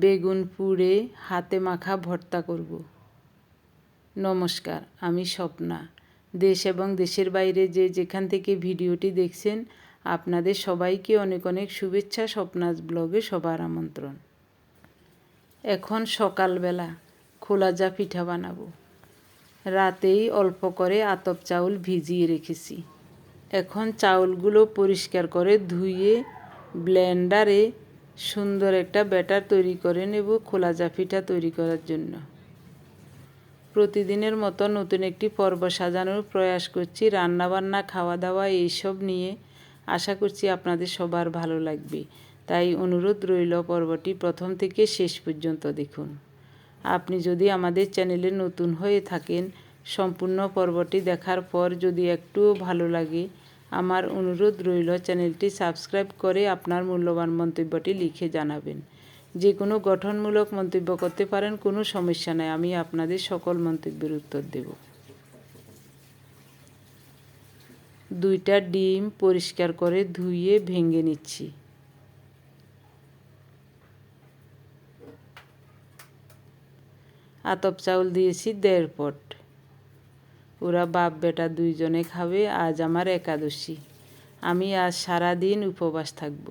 বেগুন পুড়ে হাতে মাখা ভর্তা করব। নমস্কার, আমি স্বপ্না। দেশ এবং দেশের বাইরে যে যেখান থেকে ভিডিওটি দেখছেন, আপনাদের সবাইকে অনেক অনেক শুভেচ্ছা স্বপ্নাজ ব্লগে সবার আমন্ত্রণ। এখন সকালবেলা খোলা যা পিঠা বানাবো। রাতেই অল্প করে আতপ চাউল ভিজিয়ে রেখেছি। এখন চাউলগুলো পরিষ্কার করে ধুয়ে ব্লেন্ডারে সুন্দর একটা ব্যাটার তৈরি করে নেব খোলা জাফিটা তৈরি করার জন্য। প্রতিদিনের মতো নতুন একটি পর্ব সাজানোর প্রয়াস করছি। রান্নাবান্না খাওয়া দাওয়া এইসব নিয়ে আশা করছি আপনাদের সবার ভালো লাগবে। তাই অনুরোধ রইল পর্বটি প্রথম থেকে শেষ পর্যন্ত দেখুন। আপনি যদি আমাদের চ্যানেলে নতুন হয়ে থাকেন, সম্পূর্ণ পর্বটি দেখার পর যদি একটুও ভালো লাগে আমার অনুরোধ রইল চ্যানেলটি সাবস্ক্রাইব করে আপনার মূল্যবান মন্তব্যটি লিখে জানাবেন। যে কোনো গঠনমূলক মন্তব্য করতে পারেন, কোনো সমস্যা নেই, আমি আপনাদের সকল মন্তব্যের উত্তর দেব। দুইটা ডিম পরিষ্কার করে ধুয়ে ভেঙে নিচ্ছি। আতপ চাউল দিয়েছি দেড় পট। ওরা বাপ বেটা দুইজনে খাবে, আজ আমার একাদশী। আমি আজ সারা দিন উপবাস থাকব।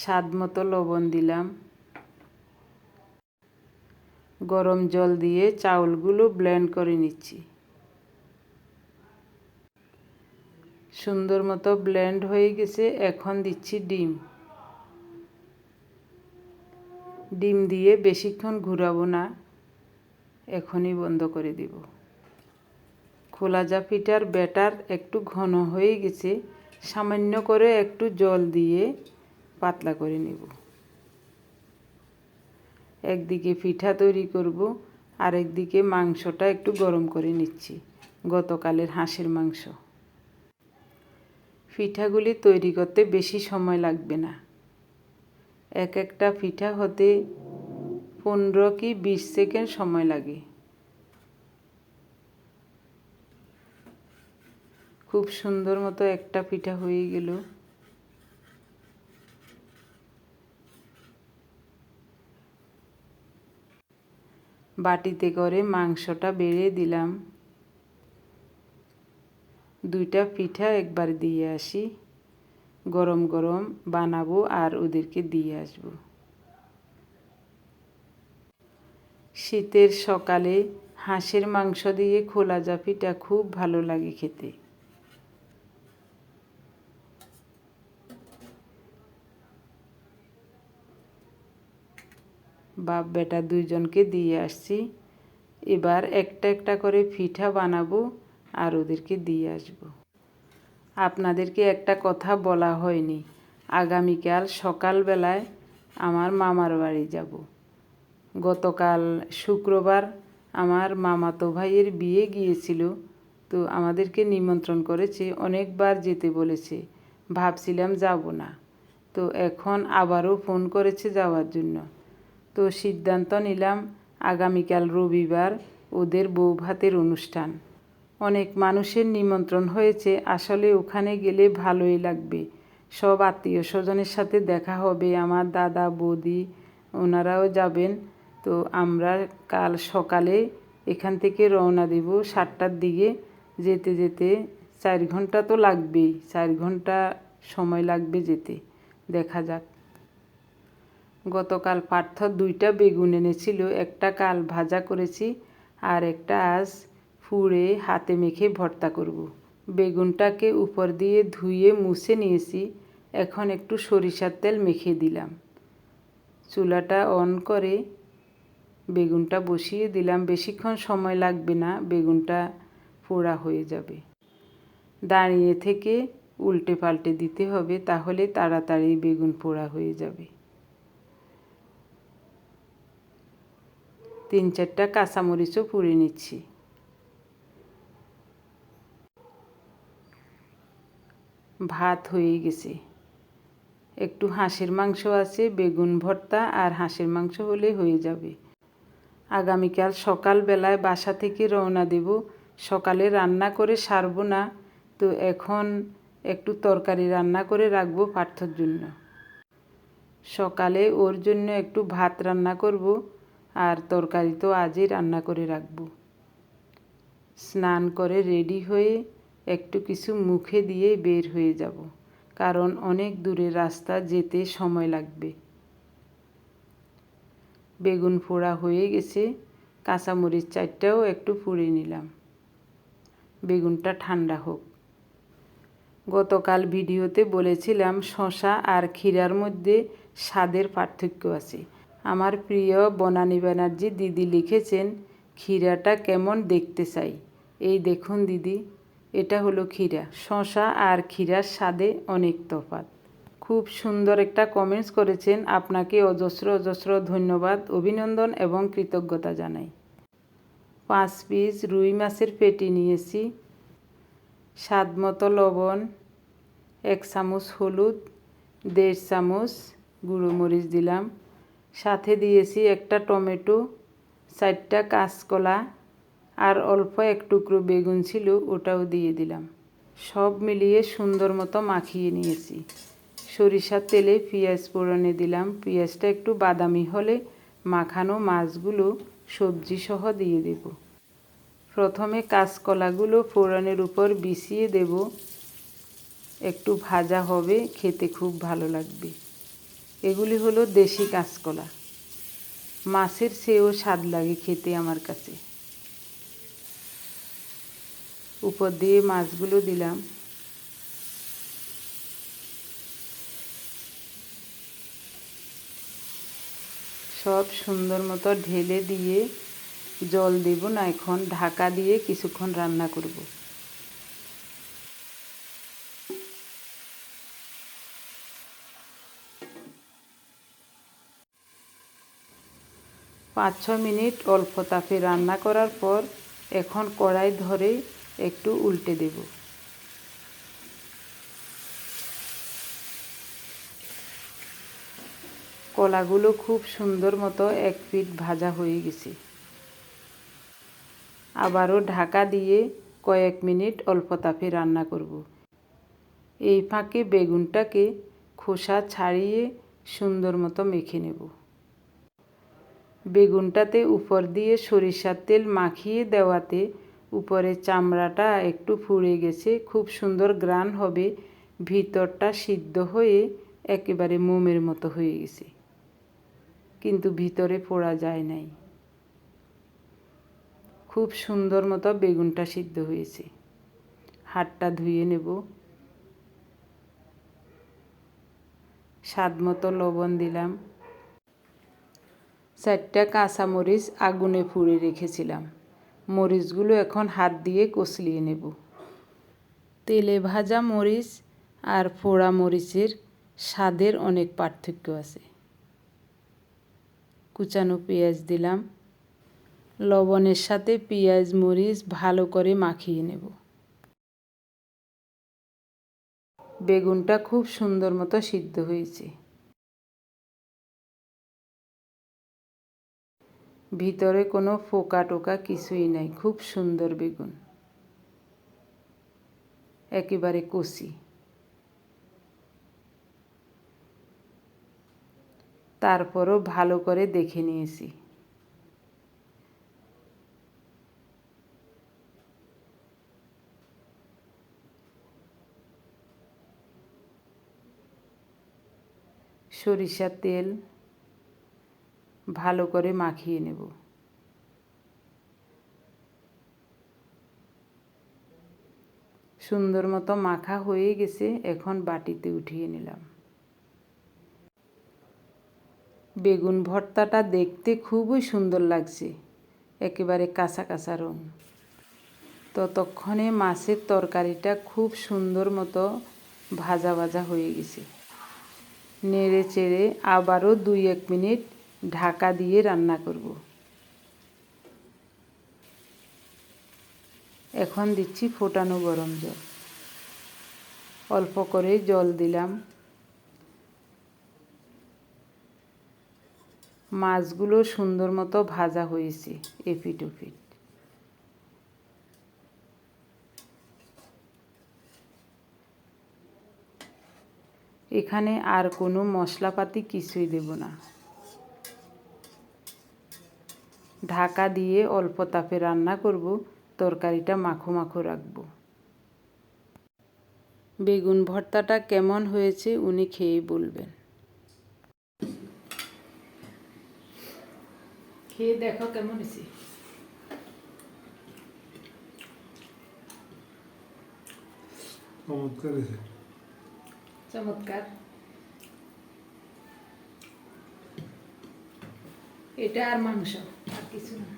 স্বাদ মতো লবণ দিলাম। গরম জল দিয়ে চাউলগুলো ব্লেন্ড করে নিচ্ছি। সুন্দর মতো ব্লেন্ড হয়ে গেছে, এখন দিচ্ছি ডিম। ডিম দিয়ে বেশিক্ষণ ঘুরাবো না, এখনই বন্ধ করে দিব। খোলা পিঠার ব্যাটার একটু ঘন হয়ে গেছে, সামান্য করে একটু জল দিয়ে পাতলা করে নেব। একদিকে পিঠা তৈরি করব আর একদিকে মাংসটা একটু গরম করে নিচ্ছি, গতকালের হাঁসের মাংস। পিঠাগুলি তৈরি করতে বেশি সময় লাগবে না। এক একটা পিঠা হতে পনেরো কি বিশ সেকেন্ড সময় লাগে। খুব সুন্দর মতো একটা পিঠা হয়ে গেল। বাটিতে করে মাংসটা বেড়ে দিলাম। দুইটা পিঠা একবার দিয়ে আসি। গরম গরম বানাবো আর ওদেরকে দিয়ে আসব। শীতের সকালে হাঁসের মাংস দিয়ে খোলা জাপিটা খুব ভালো লাগে খেতে। বাপ বেটা দুইজনকে দিয়ে আসছি। এবার একটা একটা করে পিঠা বানাবো আর ওদেরকে দিয়ে আসব। আপনাদেরকে একটা কথা বলা হয়নি। আগামীকাল সকালবেলায় আমার মামার বাড়ি যাব। গতকাল শুক্রবার আমার মামাতো ভাইয়ের বিয়ে গিয়েছিল, তো আমাদেরকে নিমন্ত্রণ করেছে, অনেকবার যেতে বলেছে। ভাবছিলাম যাব না, তো এখন আবারও ফোন করেছে যাওয়ার জন্য। তো সিদ্ধান্ত নিলাম আগামীকাল রবিবার ওদের বউ ভাতের অনুষ্ঠান। অনেক মানুষের নিমন্ত্রণ হয়েছে, আসলে ওখানে গেলে ভালোই লাগবে। সব আত্মীয় স্বজনের সাথে দেখা হবে, আমার দাদা, বৌদি, ওনারাও যাবেন। তো আমরা কাল সকালে এখান থেকে রওনা দেব, সাতটার দিকে। যেতে যেতে চার ঘণ্টা তো লাগবেই, চার ঘণ্টা সময় লাগবে যেতে। দেখা যাক। গতকাল পার্থ দুইটা বেগুন এনেছিল, একটা কাল ভাজা করেছি আর একটা আজ ফুড়ে হাতে মেখে ভর্তা করব। বেগুনটাকে উপর দিয়ে ধুয়ে মুছে নিয়েছি, এখন একটু সরিষার তেল মেখে দিলাম। চুলাটা অন করে বেগুনটা বসিয়ে দিলাম। বেশিক্ষণ সময় লাগবে না, বেগুনটা পোড়া হয়ে যাবে। দাঁড়িয়ে থেকে উল্টে পাল্টে দিতে হবে, তাহলে তাড়াতাড়ি বেগুন পোড়া হয়ে যাবে। তিন চারটা কাঁচামরিচও পুড়ে নিচ্ছি। ভাত হয়ে গেছে। একটু হাঁসের মাংস আছে, বেগুন ভর্তা আর হাঁসের মাংস হলে হয়ে যাবে। আগামীকাল সকালবেলায় বাসা থেকে রওনা দেব। সকালে রান্না করে সারবো না, তো এখন একটু তরকারি রান্না করে রাখব পার্থর জন্য। সকালে ওর জন্য একটু ভাত রান্না করব আর তরকারি তো আজই রান্না করে রাখব। স্নান করে রেডি হয়ে একটু কিছু মুখে দিয়ে বের হয়ে যাব। কারণ অনেক দূরের রাস্তা যেতে সময় লাগবে। বেগুন ফোড়া হয়ে গেছে। কাঁচামরিচ চারটাও একটু পুড়ে নিলাম। বেগুনটা ঠান্ডা হোক। গতকাল ভিডিওতে বলেছিলাম শশা আর ক্ষীরার মধ্যে স্বাদের পার্থক্য আছে। আমার প্রিয় বনানী ব্যানার্জি দিদি লিখেছেন, ক্ষীরাটা কেমন দেখতে চাই? এই দেখুন দিদি। এটা হলো ক্ষীরা। শশা আর ক্ষীরার স্বাদে অনেক তফাৎ। খুব সুন্দর একটা কমেন্টস করেছেন। আপনাকে অজস্র অজস্র ধন্যবাদ, অভিনন্দন এবং কৃতজ্ঞতা জানাই। পাঁচ পিস রুই মাছের পেটি নিয়েছি। স্বাদ মতো লবণ, এক চামচ হলুদ, দেড় চামচ গুঁড়ো মরিচ দিলাম। সাথে দিয়েছি একটা টমেটো, চারটা কাঁচকলা আর অল্প এক টুকরো বেগুন ছিল ওটাও দিয়ে দিলাম। সব মিলিয়ে সুন্দর মতো মাখিয়ে নিয়েছি। সরিষার তেলে পেঁয়াজ পোড়নে দিলাম। পেঁয়াজটা একটু বাদামি হলে মাখানো মাছগুলো সবজি সহ দিয়ে দেব। প্রথমে কাঁচকলাগুলো ফোড়নের উপর বিছিয়ে দেব। একটু ভাজা হবে, খেতে খুব ভালো লাগবে। এগুলি হলো দেশি কাঁচকলা। মাছের চেয়েও স্বাদ লাগে খেতে আমার কাছে। উপর দিয়ে মাছগুলো দিলাম। সব সুন্দর মতো ঢেলে দিয়ে জল দেব না, এখন ঢাকা দিয়ে কিছুক্ষণ রান্না করব। পাঁচ ছ মিনিট অল্প তাপে রান্না করার পর এখন কড়াই ধরে একটু উল্টে দেব। কলাগুলো খুব সুন্দর মতো এক পিঠ ভাজা হয়ে গেছে। আবারও ঢাকা দিয়ে কয়েক মিনিট অল্প তাপে রান্না করব। এই ফাঁকে বেগুনটাকে খোসা ছাড়িয়ে সুন্দর মতো মেখে নেব। বেগুনটাতে উপর দিয়ে সরিষার তেল মাখিয়ে দেওয়াতে উপরের চামড়াটা একটু ফুড়ে গেছে, খুব সুন্দর গ্রান হবে, ভিতরটা সিদ্ধ হয়ে একেবারে মোমের মতো হয়ে গেছে। কিন্তু ভিতরে পোড়া যায় নাই। খুব সুন্দর মতো বেগুনটা সিদ্ধ হয়েছে। হাতটা ধুয়ে নেব। স্বাদ মতো লবণ দিলাম। চারটা কাঁচামরিচ আগুনে পুড়ে রেখেছিলাম। মরিচগুলো এখন হাত দিয়ে কষলিয়ে নেব। তেলে ভাজা মরিচ আর পোড়া মরিচের স্বাদের অনেক পার্থক্য আছে। কুচানো পেঁয়াজ দিলাম। লবণের সাথে পেঁয়াজ মরিচ ভালো করে মাখিয়ে নেব। বেগুনটা খুব সুন্দর মতো সিদ্ধ হয়েছে। ভিতরে কোনো ফোকা টোকা কিছুই নাই, খুব সুন্দর বেগুন। একেবারে কষি। তারপরও ভালো করে দেখে নিয়েছি। সরিষার তেল ভালো করে মাখিয়ে নেব। সুন্দর মতো মাখা হয়ে গেছে, এখন বাটিতে উঠিয়ে নিলাম। বেগুন ভর্তাটা দেখতে খুবই সুন্দর লাগছে, একেবারে কাঁচা কাঁচা রং। ততক্ষণে মাছের তরকারিটা খুব সুন্দর মতো ভাজা ভাজা হয়ে গেছে। নেড়ে চেড়ে আবারও দুই এক মিনিট ঢাকা দিয়ে রান্না করব। এখন দিচ্ছি ফোটানো গরম জল। অল্প করে জল দিলাম। মাছগুলো সুন্দর মতো ভাজা হয়েছে, এপিট ওপিট। এখানে আর কোনো মশলাপাতি কিছুই দেব না। ঢাকা দিয়ে অল্প তাপে রান্না করব তরকারিটা মাখো মাখো রাখব। বেগুন ভর্তাটা কেমন হয়েছে উনি খেয়ে বলবেন। খেয়ে দেখো কেমন হয়েছে। চমৎকার চমৎকার। এটা আর মাংস। কিছু না।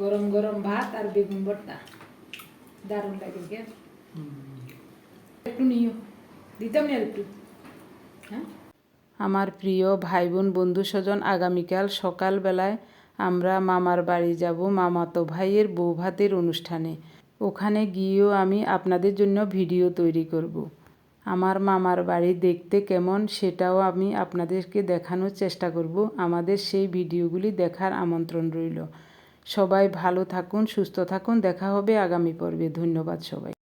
গরম গরম ভাত আর বেগুন ভর্তা। দারুণ লাগে গে একটু নিও, দিতাম না একটু। হ্যাঁ? আমার প্রিয় ভাই বোন, বন্ধু স্বজন, আগামীকাল সকালবেলায় আমরা মামার বাড়ি যাব, মামাতো ভাইয়ের বউ ভাতের অনুষ্ঠানে। ওখানে গিয়েও আমি আপনাদের জন্য ভিডিও তৈরি করব। আমার মামার বাড়ি দেখতে কেমন সেটাও আমি আপনাদেরকে দেখানোর চেষ্টা করব। আমাদের সেই ভিডিওগুলি দেখার আমন্ত্রণ রইল। সবাই ভালো থাকুন, সুস্থ থাকুন। দেখা হবে আগামী পর্বে। ধন্যবাদ সবাই।